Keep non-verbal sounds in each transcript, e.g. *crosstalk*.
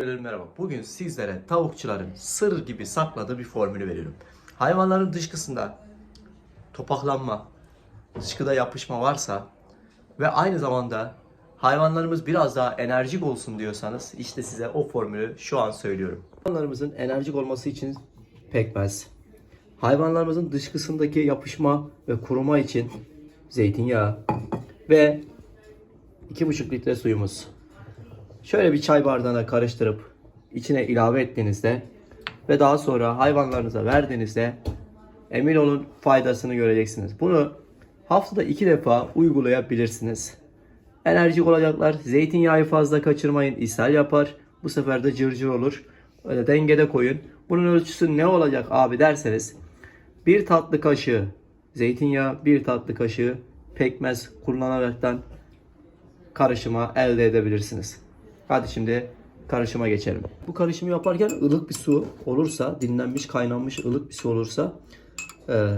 Merhaba. Bugün sizlere tavukçuların sır gibi sakladığı bir formülü veriyorum. Hayvanların dışkısında topaklanma, dışkıda yapışma varsa ve aynı zamanda hayvanlarımız biraz daha enerjik olsun diyorsanız işte size o formülü şu an söylüyorum. Hayvanlarımızın enerjik olması için pekmez. Hayvanlarımızın dışkısındaki yapışma ve kuruma için zeytinyağı ve 2,5 litre suyumuz. Şöyle bir çay bardağına karıştırıp içine ilave ettiğinizde ve daha sonra hayvanlarınıza verdiğinizde emin olun faydasını göreceksiniz. Bunu haftada iki defa uygulayabilirsiniz. Enerjik olacaklar. Zeytinyağı fazla kaçırmayın. ishal yapar. Bu sefer de cırcır olur. Öyle dengede koyun. Bunun ölçüsü ne olacak abi derseniz bir tatlı kaşığı zeytinyağı, bir tatlı kaşığı pekmez kullanaraktan karışıma elde edebilirsiniz. Hadi şimdi karışıma geçelim. Bu karışımı yaparken ılık bir su olursa, dinlenmiş, kaynanmış ılık bir su olursa eee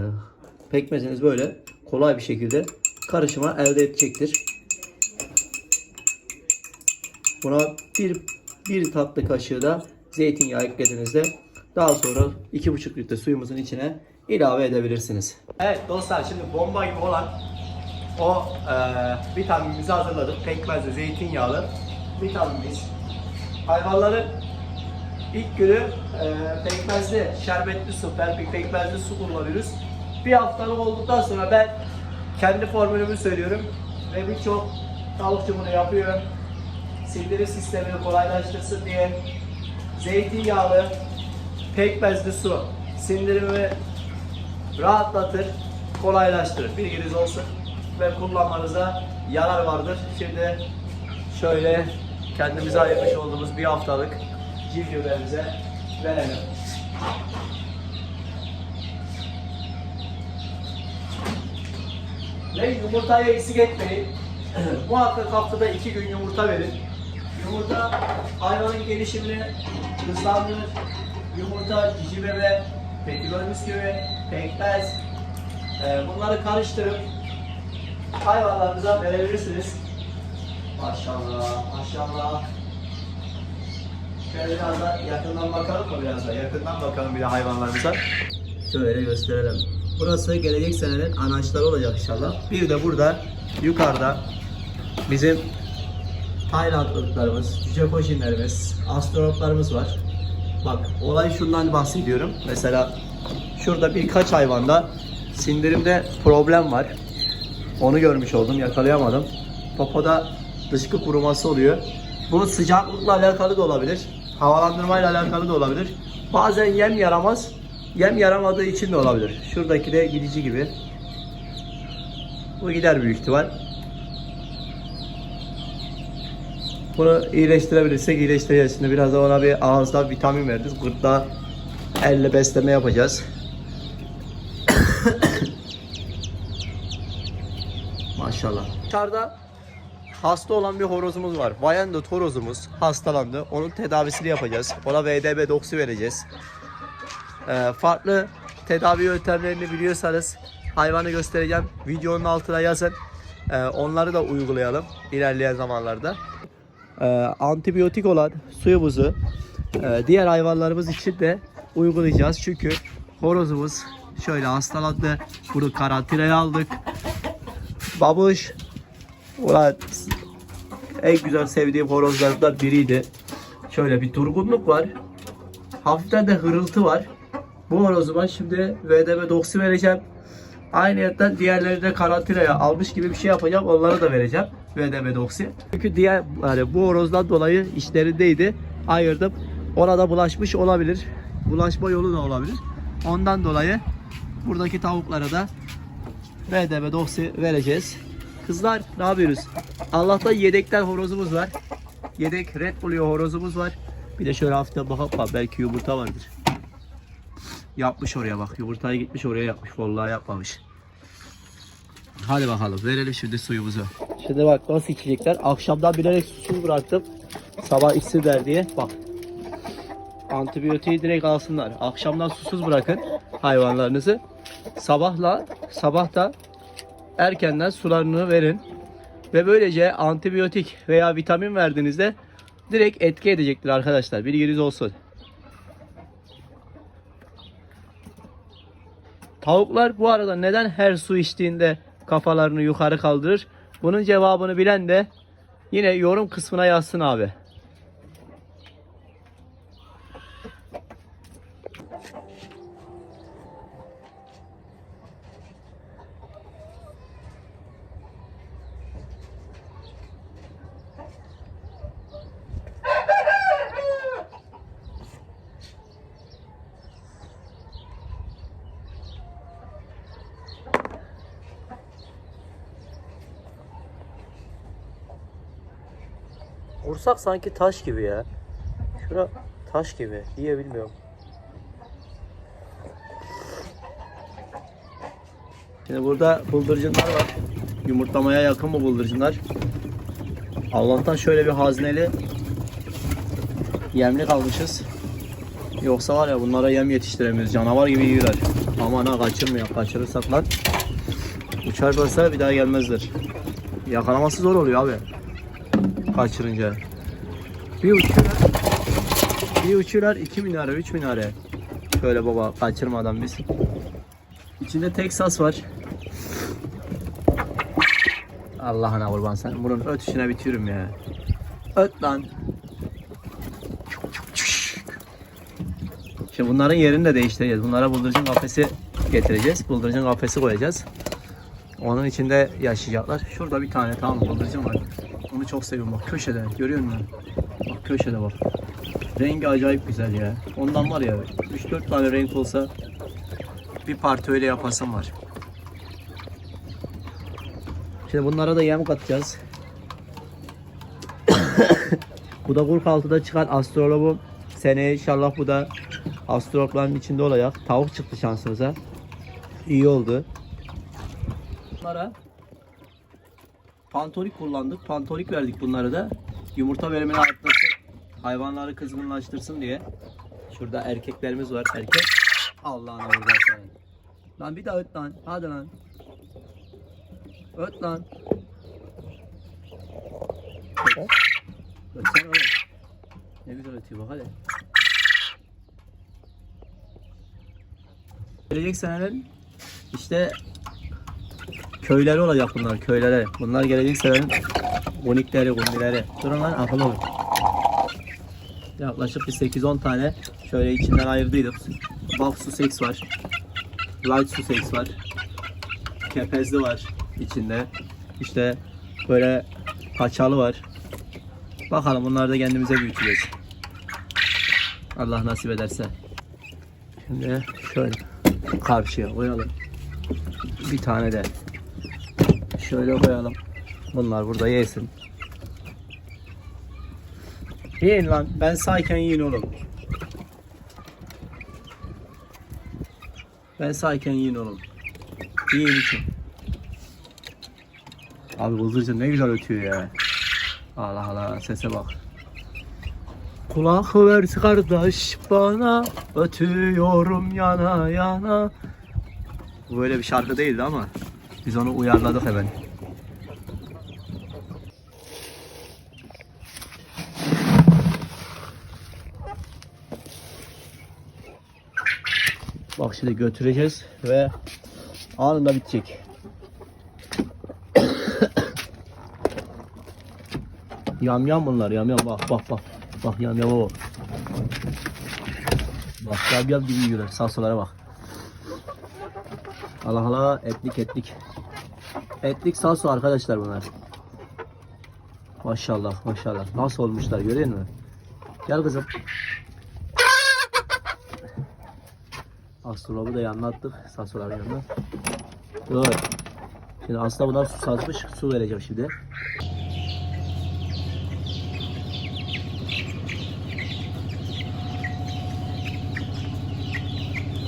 pekmeziniz böyle kolay bir şekilde karışıma elde edecektir. Buna bir, bir tatlı kaşığı da zeytinyağı eklediğinizde daha sonra 2,5 litre suyumuzun içine ilave edebilirsiniz. Evet dostlar şimdi bomba gibi olan o e, vitaminimizi hazırladık. Pekmezli, zeytinyağlı vitaminimiz. Hayvanların ilk günü e, pekmezli, şerbetli su, perpik pekmezli su kullanıyoruz. Bir haftalık olduktan sonra ben kendi formülümü söylüyorum ve birçok tavukçu bunu yapıyor. Sindirim sistemini kolaylaştırsın diye zeytinyağlı, pekmezli su sindirimi rahatlatır, kolaylaştırır. Bilginiz olsun ve kullanmanıza yarar vardır. Şimdi şöyle kendimize ayırmış olduğumuz bir haftalık civcivlerimize verelim. Ve yumurtayı eksik etmeyin. *clears throat* Muhakkak haftada iki gün yumurta verin. Yumurta hayvanın gelişimini hızlandırır. Yumurta, cici bebe, petibör bisküvi, pekmez, e, bunları karıştırıp hayvanlarınıza verebilirsiniz. Maşallah, maşallah. Şöyle biraz da yakından bakalım mı biraz da? Yakından bakalım bir de hayvanlarımıza. Şöyle gösterelim. Burası gelecek senenin anaçları olacak inşallah. Bir de burada yukarıda bizim Tayland ırklarımız, cüce koşinlerimiz, astronotlarımız var. Bak olay şundan bahsediyorum. Mesela şurada birkaç hayvanda sindirimde problem var. Onu görmüş oldum, yakalayamadım. Popoda dışkı kuruması oluyor. Bu sıcaklıkla alakalı da olabilir. Havalandırmayla alakalı da olabilir. Bazen yem yaramaz. Yem yaramadığı için de olabilir. Şuradaki de gidici gibi. Bu gider büyük ihtimal. Bunu iyileştirebilirsek iyileştireceğiz. Şimdi biraz da ona bir ağızda vitamin veririz. Gırtlağa elle besleme yapacağız. *coughs* Maşallah. Dışarıda hasta olan bir horozumuz var. Wyandotte horozumuz hastalandı. Onun tedavisini yapacağız. Ona VDB doksi vereceğiz. Ee, farklı tedavi yöntemlerini biliyorsanız hayvanı göstereceğim. Videonun altına yazın. Ee, onları da uygulayalım ilerleyen zamanlarda. Ee, antibiyotik olan suyumuzu e, diğer hayvanlarımız için de uygulayacağız. Çünkü horozumuz şöyle hastalandı. Bunu karantinaya aldık. Babuş Ulan en güzel sevdiğim horozlardan biriydi. Şöyle bir durgunluk var. Hafiften de hırıltı var. Bu horozuma şimdi VDB doksi vereceğim. Ayrıca diğerlerini de karantinaya almış gibi bir şey yapacağım. Onlara da vereceğim VDB doksi. Çünkü diğer yani bu horozdan dolayı işlerindeydi. Ayırdım. Ona da bulaşmış olabilir. Bulaşma yolu da olabilir. Ondan dolayı buradaki tavuklara da VDB doksi vereceğiz. Kızlar ne yapıyoruz? Allah'tan yedekten horozumuz var. Yedek red buluyor horozumuz var. Bir de şöyle hafiften bakalım bak, belki yumurta vardır. Yapmış oraya bak. Yumurtayı gitmiş oraya yapmış. Vallahi yapmamış. Hadi bakalım verelim şimdi suyumuzu. Şimdi bak nasıl içecekler. Akşamdan bilerek susuz bıraktım. Sabah içsinler diye. Bak. Antibiyotiği direkt alsınlar. Akşamdan susuz bırakın hayvanlarınızı. Sabahla sabah da erkenden sularını verin. Ve böylece antibiyotik veya vitamin verdiğinizde direkt etki edecektir arkadaşlar. Bilginiz olsun. Tavuklar bu arada neden her su içtiğinde kafalarını yukarı kaldırır? Bunun cevabını bilen de yine yorum kısmına yazsın abi. Kursak sanki taş gibi ya. Şura taş gibi diye bilmiyorum. Şimdi burada bıldırcınlar var. Yumurtlamaya yakın bu bıldırcınlar. Allah'tan şöyle bir hazneli yemlik almışız. Yoksa var ya bunlara yem yetiştiremiyoruz. Canavar gibi yiyorlar. Aman ha kaçırmıyor. Kaçırırsak lan uçarlarsa bir daha gelmezler. Yakalaması zor oluyor abi kaçırınca. Bir uçuyorlar. Bir uçuyorlar iki minare, üç minare. Şöyle baba kaçırmadan biz. İçinde Texas var. Allah'ına kurban sen. Bunun ötüşüne bitiyorum ya. Öt lan. Şimdi bunların yerini de değiştireceğiz. Bunlara bıldırcın kafesi getireceğiz. Bıldırcın kafesi koyacağız. Onun içinde yaşayacaklar. Şurada bir tane tamam bıldırcın var. Onu çok seviyorum bak köşede görüyor musun? Bak köşede bak. Rengi acayip güzel ya. Ondan var ya 3-4 tane renk olsa bir parti öyle yapasım var. Şimdi bunlara da yem katacağız. *coughs* bu da 46'da çıkan astrolobu. Seneye inşallah bu da astrologların içinde olacak. Tavuk çıktı şansımıza. İyi oldu. Bunlara pantolik kullandık. Pantolik verdik bunları da. Yumurta verimini arttırsın. Hayvanları kızgınlaştırsın diye. Şurada erkeklerimiz var. Erkek. Allah'ına vurdu senin. Lan bir daha öt lan. Hadi lan. Öt lan. Öt. Ötsene oğlum. Ne güzel ötüyor bak hadi. Gelecek senelerin işte köyleri olacak bunlar köylere. Bunlar gelecek senenin unikleri, gunileri. Durun lan akıl olun. Yaklaşık bir 8-10 tane şöyle içinden ayırdıydık. Buff Sussex var. Light Sussex var. Kepezli var içinde. İşte böyle paçalı var. Bakalım bunları da kendimize büyüteceğiz. Allah nasip ederse. Şimdi şöyle karşıya koyalım. Bir tane de şöyle koyalım. Bunlar burada yesin. Yiyin lan. Ben sayken yiyin oğlum. Ben sayken yiyin oğlum. Yiyin için. Abi bıldırcın ne güzel ötüyor ya. Allah Allah sese bak. Kulak ver kardeş bana ötüyorum yana yana. Bu böyle bir şarkı değildi ama biz onu uyarladık hemen. Bak şimdi götüreceğiz ve anında bitecek. *coughs* yam yam bunlar yam yam bak bak bak. Bak yam yama bak. Bak yam yam gibi yiyorlar salsalara bak. Allah Allah etlik etlik. Etlik salso arkadaşlar bunlar. Maşallah maşallah. Nasıl olmuşlar görüyor musun? Gel kızım. Astrolobu da yanına attık. Sasoların yanına. Dur. Şimdi aslında bunlar su satmış. Su vereceğim şimdi.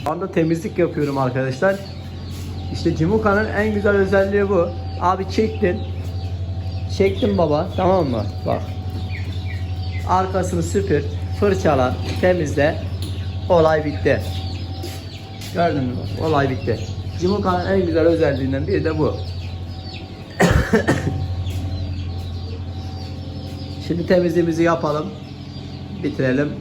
Şu anda temizlik yapıyorum arkadaşlar. İşte Cimuka'nın en güzel özelliği bu. Abi çektin. Çektin baba tamam mı? Bak. Arkasını süpür, fırçala, temizle. Olay bitti. Gördün mü? Olay bitti. Cimuka'nın en güzel özelliğinden biri de bu. *coughs* Şimdi temizliğimizi yapalım. Bitirelim.